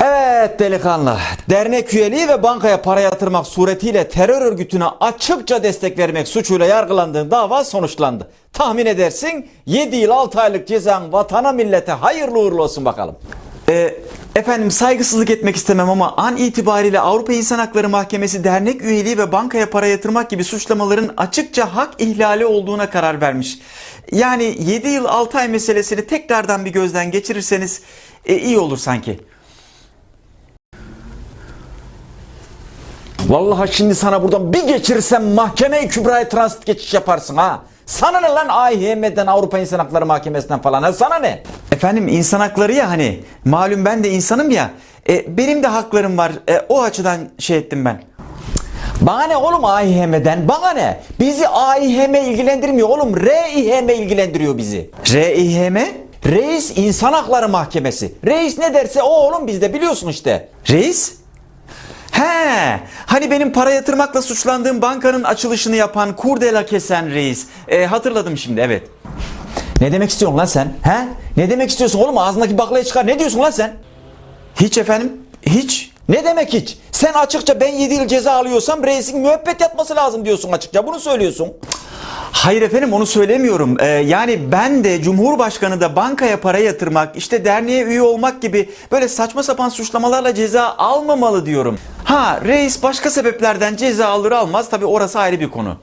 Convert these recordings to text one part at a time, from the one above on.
Evet delikanlı. Dernek üyeliği ve bankaya para yatırmak suretiyle terör örgütüne açıkça destek vermek suçuyla yargılandığın dava sonuçlandı. Tahmin edersin 7 yıl 6 aylık cezan vatana millete hayırlı uğurlu olsun bakalım. Ee, efendim saygısızlık etmek istemem ama an itibariyle Avrupa İnsan Hakları Mahkemesi dernek üyeliği ve bankaya para yatırmak gibi suçlamaların açıkça hak ihlali olduğuna karar vermiş. Yani 7 yıl 6 ay meselesini tekrardan bir gözden geçirirseniz e, iyi olur sanki. Vallahi şimdi sana buradan bir geçirirsem mahkeme-i kübraya transit geçiş yaparsın ha. Sana ne lan AİHM'den Avrupa İnsan Hakları Mahkemesi'nden falan ha sana ne? Efendim insan hakları ya hani malum ben de insanım ya e, benim de haklarım var E, o açıdan şey ettim ben. Bana ne oğlum AİHM'den? Bana ne? Bizi AİHM ilgilendirmiyor oğlum. RİHM ilgilendiriyor bizi. RİHM? Reis İnsan Hakları Mahkemesi. Reis ne derse o oğlum bizde biliyorsun işte. Reis? He, hani benim para yatırmakla suçlandığım bankanın açılışını yapan kurdela kesen reis. E, hatırladım şimdi evet. Ne demek istiyorsun lan sen? He? Ne demek istiyorsun oğlum? Ağzındaki baklayı çıkar. Ne diyorsun lan sen? Hiç efendim. Hiç. Ne demek hiç? Sen açıkça ben 7 yıl ceza alıyorsam reisin müebbet yatması lazım diyorsun açıkça. Bunu söylüyorsun. Hayır efendim onu söylemiyorum. Ee, yani ben de Cumhurbaşkanı da bankaya para yatırmak, işte derneğe üye olmak gibi böyle saçma sapan suçlamalarla ceza almamalı diyorum. Ha reis başka sebeplerden ceza alır almaz tabi orası ayrı bir konu.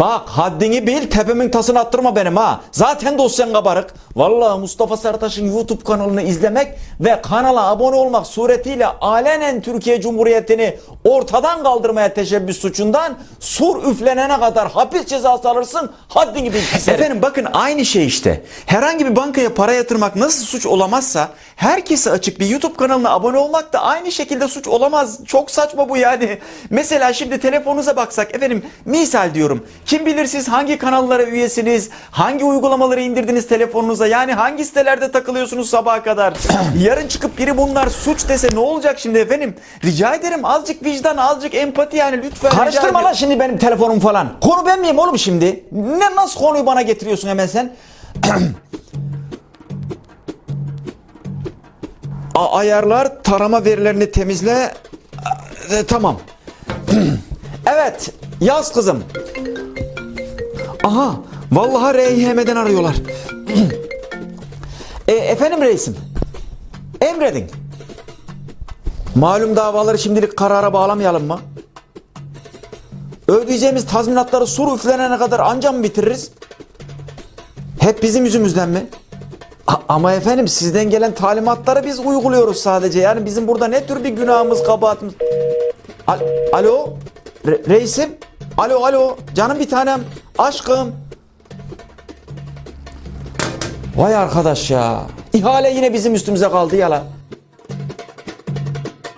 Bak haddini bil tepemin tasını attırma benim ha. Zaten dosyan kabarık. Vallahi Mustafa Sertaş'ın YouTube kanalını izlemek ve kanala abone olmak suretiyle alenen Türkiye Cumhuriyeti'ni ortadan kaldırmaya teşebbüs suçundan sur üflenene kadar hapis cezası alırsın. Haddini bil. Efendim bakın aynı şey işte. Herhangi bir bankaya para yatırmak nasıl suç olamazsa herkese açık bir YouTube kanalına abone olmak da aynı şekilde suç olamaz. Çok saçma bu yani. Mesela şimdi telefonunuza baksak efendim misal diyorum. Kim bilir siz hangi kanallara üyesiniz? Hangi uygulamaları indirdiniz telefonunuza? Yani hangi sitelerde takılıyorsunuz sabaha kadar? Yarın çıkıp biri bunlar suç dese ne olacak şimdi efendim? Rica ederim azıcık vicdan, azıcık empati yani lütfen. Karıştırma lan şimdi benim telefonum falan. Konu ben miyim oğlum şimdi? Ne nasıl konuyu bana getiriyorsun hemen sen? Ayarlar tarama verilerini temizle. E, tamam. evet yaz kızım. Aha vallahi RİHM'den arıyorlar. e, efendim reisim. Emredin. Malum davaları şimdilik karara bağlamayalım mı? Ödeyeceğimiz tazminatları sur üflenene kadar anca mı bitiririz? Hep bizim yüzümüzden mi? A- ama efendim sizden gelen talimatları biz uyguluyoruz sadece. Yani bizim burada ne tür bir günahımız, kabahatimiz... Al- alo? Re- reisim? Alo, alo? Canım bir tanem? Aşkım? Vay arkadaş ya. İhale yine bizim üstümüze kaldı ya la.